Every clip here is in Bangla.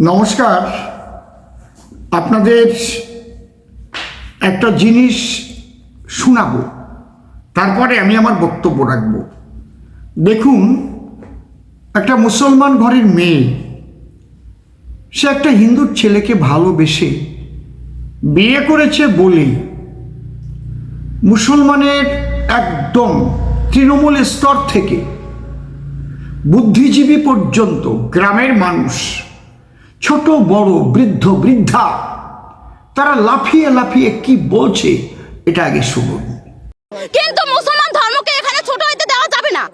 নমস্কার। আপনাদের একটা জিনিস শোনাবো, তারপরে আমি আমার বক্তব্য রাখব। দেখুন, একটা মুসলমান ঘরের মেয়ে, সে একটা হিন্দুর ছেলেকে ভালোবেসে বিয়ে করেছে বলে মুসলমানের একদম তৃণমূল স্তর থেকে বুদ্ধিজীবী পর্যন্ত গ্রামের মানুষ ছোট, বড়, বৃদ্ধ, বৃদ্ধা, তারা লাফিয়ে লাফিয়ে কি বলছে, এটা আগে শুনুন। কিন্তু মুসলমান ধর্মকে এখানে ছোট হইতে দেওয়া যাবে না।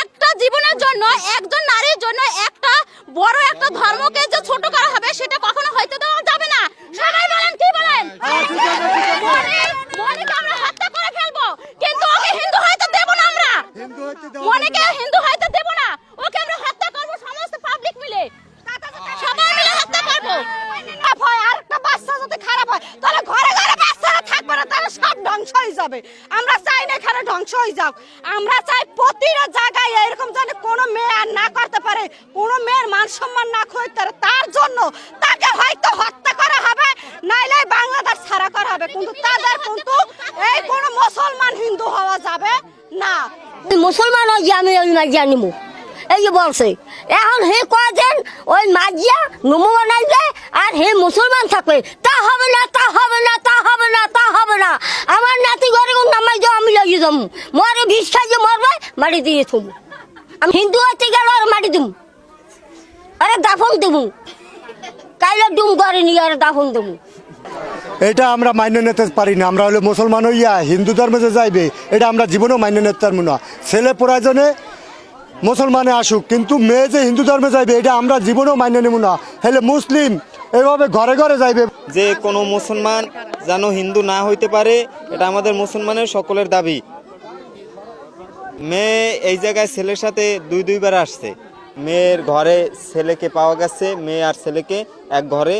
একটা জীবনের জন্য, একজন নারীর জন্য একটা বড় একটা ধর্মকে যে ছোট করা হবে সেটা কখনো হইতে দেওয়া যাবে না সবাই বলেন কি বলেন মনে- মনেকে আমরা হত্যা করে ফেলব কিন্তু ওকে হিন্দু হইতে দেব না আমরা মনেকে হিন্দু হইতে দেব না ওকে আমরা হত্যা করব সমস্ত পাবলিক মিলে সবাই মিলে হত্যা করব খারাপ হয় আর একটা বাচ্চা যদি খারাপ হয় তাহলে ঘরে ঘরে বাচ্চারা থাকবে না তাহলে সব যাবে। আমরা চাই না এখানে ধ্বংস হয়ে যাক। আমরা চাই প্রতিটা জায়গায় এরকম যেন কোনো মেয়ে আর না করতে পারে, কোনো মেয়ের মান সম্মান না পারে তার জন্য তাকে হয়তো হত্যা করা হবে, নাইলে বাংলাদেশ ছাড়া করা হবে। কিন্তু তাদের কিন্তু এই কোনো মুসলমান হিন্দু হওয়া যাবে না। মুসলমান যে আমি মাজিয়া নিমু এই যে বলছে, এখন হে কয়েছেন ওই মাজিয়া নমু বানাইবে আর হে মুসলমান থাকবে। হবে না, তা হবে না, তা হবে না, তা হবে না। আমার নাতি ঘরে নামাই যাও, আমি লাগিয়ে যাব। মরে বিষ খাইয়ে মরবে মাটি দিয়ে থুম আমি হিন্দু হতে গেল আর মাটি দিম আরে দাফন দেবো। কাইলে ডুম করে নিয়ে আর দাফন দেবো। এটা আমরা মান্য নিতে পারি না। আমরা হলে মুসলমান হইয়া হিন্দু ধর্মে যে যাইবে, এটা আমরা জীবনেও মান্য নিতে পারব না। ছেলে প্রয়োজনে মুসলমানে আসুক, কিন্তু মেয়ে যে হিন্দু ধর্মে যাইবে, এটা আমরা জীবনেও মান্য নেব না। হলে মুসলিম এভাবে ঘরে ঘরে যাইবে। যে কোনো মুসলমান যেন হিন্দু না হইতে পারে এটা আমাদের মুসলমানের সকলের দাবি। মেয়ে এই জায়গায় ছেলের সাথে দুই দুইবার আসছে। মেয়ের ঘরে ছেলেকে পাওয়া গেছে মেয়ে আর ছেলেকে এক ঘরে।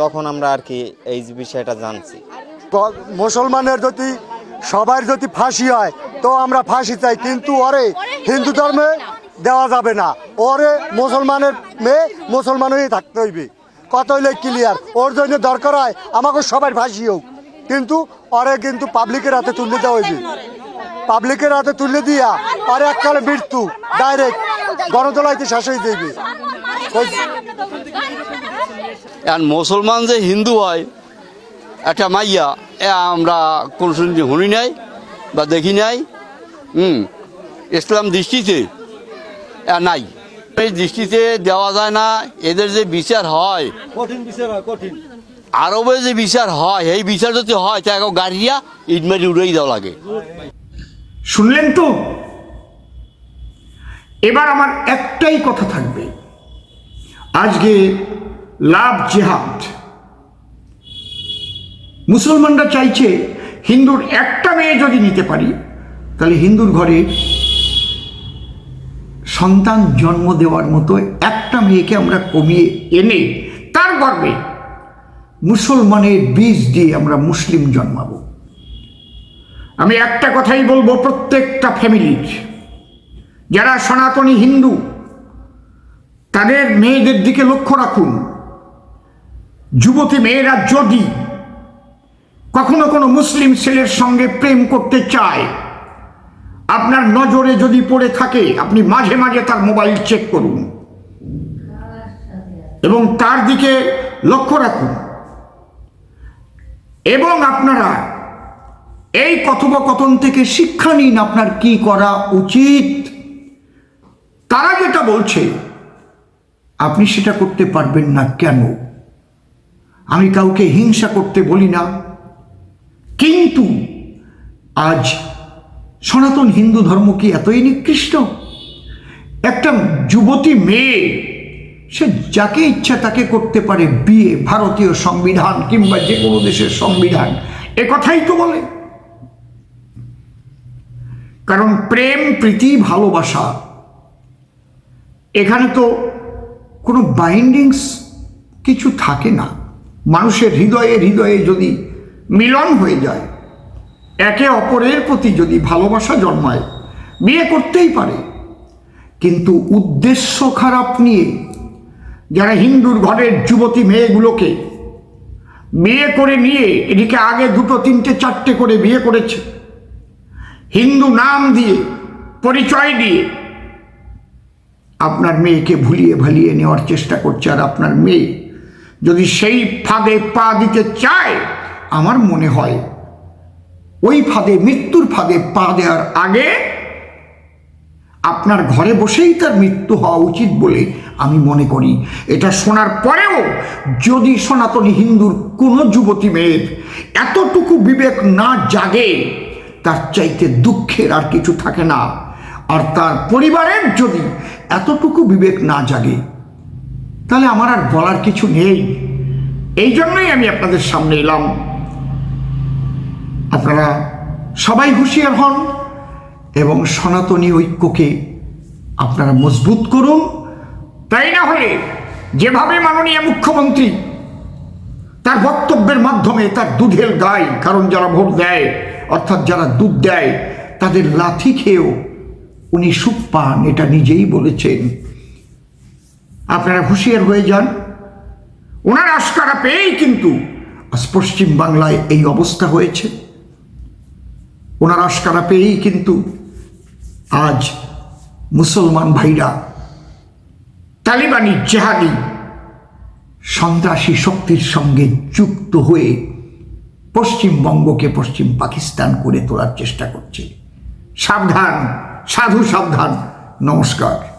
তখন আমরা আর কি এই বিষয়টা জানছি। মুসলমানের যদি সবার যদি ফাঁসি হয় তো আমরা ফাঁসি চাই কিন্তু ওরে হিন্দু ধর্মে দেওয়া যাবে না। ওরে মুসলমানের মেয়ে মুসলমান হয়ে থাকতে হইবে। কত হইলে ক্লিয়ার ওর জন্য দরকার হয় আমাকে সবাই ফাঁসি হোক। কিন্তু ওরে কিন্তু পাবলিকের হাতে তুলে দেওয়া হইবে। পাবলিকের হাতে তুলে দিয়া আর এককালে মৃত্যু ডাইরেক্ট গণতলাইতে শেষ হয়ে আর মুসলমান যে হিন্দু হয়, একটা মাইয়া, এ আমরা কোনো শুনছি, শুনি নাই বা দেখি নাই, হুম, ইসলাম দৃষ্টিতে নাই। এই দৃষ্টিতে দেওয়া যায় না এদের যে বিচার হয় কঠিন বিচার হয় কঠিন। আরবে যে বিচার হয় এই বিচার যদি হয় তা এখন গাড়িয়া ইট মারি উড়েই দেওয়া লাগে। শুনলেন তো? এবার আমার একটাই কথা থাকবে। আজকে লাভ জেহাদ। মুসলমানরা চাইছে হিন্দুর একটা মেয়ে যদি নিতে পারি তাহলে হিন্দুর ঘরে সন্তান জন্ম দেওয়ার মতো একটা মেয়েকে আমরা কমিয়ে এনে তার গর্বে মুসলমানের বীজ দিয়ে আমরা মুসলিম জন্মাব। আমি একটা কথাই বলব প্রত্যেকটা ফ্যামিলির। যারা সনাতনী হিন্দু, তাদের মেয়েদের দিকে লক্ষ্য রাখুন। যুবতী মেয়েরা যদি কখনো কোনো মুসলিম ছেলের সঙ্গে প্রেম করতে চায় আপনার নজরে যদি পড়ে থাকে, আপনি মাঝে মাঝে তার মোবাইল চেক করুন। এবং তার দিকে লক্ষ্য রাখুন। এবং আপনারা এই কথোপকথন থেকে শিক্ষা নিন আপনার কি করা উচিত। তারা যেটা বলছে, আপনি সেটা করতে পারবেন না কেন? আমি কাউকে হিংসা করতে বলি না। কিন্তু আজ সনাতন হিন্দু ধর্ম কি এতই নিকৃষ্ট? একটা যুবতী মেয়ে, সে যাকে ইচ্ছা তাকে করতে পারে বিয়ে, ভারতীয় সংবিধান কিংবা যে কোনো দেশের সংবিধান। এ কথাই তো বলে। কারণ প্রেম, প্রীতি, ভালোবাসা, এখানে তো কোনো বাইন্ডিংস কিছু থাকে না। মানুষের হৃদয়ে হৃদয়ে যদি মিলন হয়ে যায় একে অপরের প্রতি যদি ভালোবাসা জন্মায়, বিয়ে করতেই পারে। কিন্তু উদ্দেশ্য খারাপ নিয়ে যারা হিন্দুর ঘরের যুবতী মেয়েগুলোকে বিয়ে করে নিয়ে এদিকে আগে দুটো, তিনটে, চারটে করে বিয়ে করেছে, হিন্দু নাম দিয়ে, পরিচয় দিয়ে আপনার মেয়েকে ভুলিয়ে ভালিয়ে নেওয়ার চেষ্টা করছে। আর আপনার মেয়ে যদি সেই ফাঁদে পা দিতে চায়, আমার মনে হয় ওই ফাঁদে, মৃত্যুর ফাঁদে পা দেওয়ার আগে আপনার ঘরে বসেই তার মৃত্যু হওয়া উচিত বলে আমি মনে করি। এটা শোনার পরেও যদি সনাতনী হিন্দুর কোনো যুবতী মেয়ের এতটুকু বিবেক না জাগে, তার চাইতে দুঃখের আর কিছু থাকে না। আর তার পরিবারের যদি এতটুকু বিবেক না জাগে, তাহলে আমার আর বলার কিছু নেই। এই জন্যই আমি আপনাদের সামনে এলাম। আপনারা সবাই হুঁশিয়ার হন এবং সনাতনী ঐক্যকে আপনারা মজবুত করুন। তাই না হলে যেভাবে মাননীয় মুখ্যমন্ত্রী তার বক্তব্যের মাধ্যমে তার দুধের গায়, কারণ যারা ভোট দেয়, অর্থাৎ যারা দুধ দেয়, তাদের লাথি খেয়েও উনি সুখ পান, এটা নিজেই বলেছেন। আপনারা হুঁশিয়ার হয়ে যান। ওনার আস্কারা পেয়েই কিন্তু আজ পশ্চিম বাংলায় এই অবস্থা হয়েছে। ওনার আশকারা পেয়েই কিন্তু আজ মুসলমান ভাইরা তালিবানি জেহাদি সন্ত্রাসী শক্তির সঙ্গে যুক্ত হয়ে পশ্চিমবঙ্গকে পশ্চিম পাকিস্তান করে তোলার চেষ্টা করছে। সাবধান, সাধু সাবধান। নমস্কার।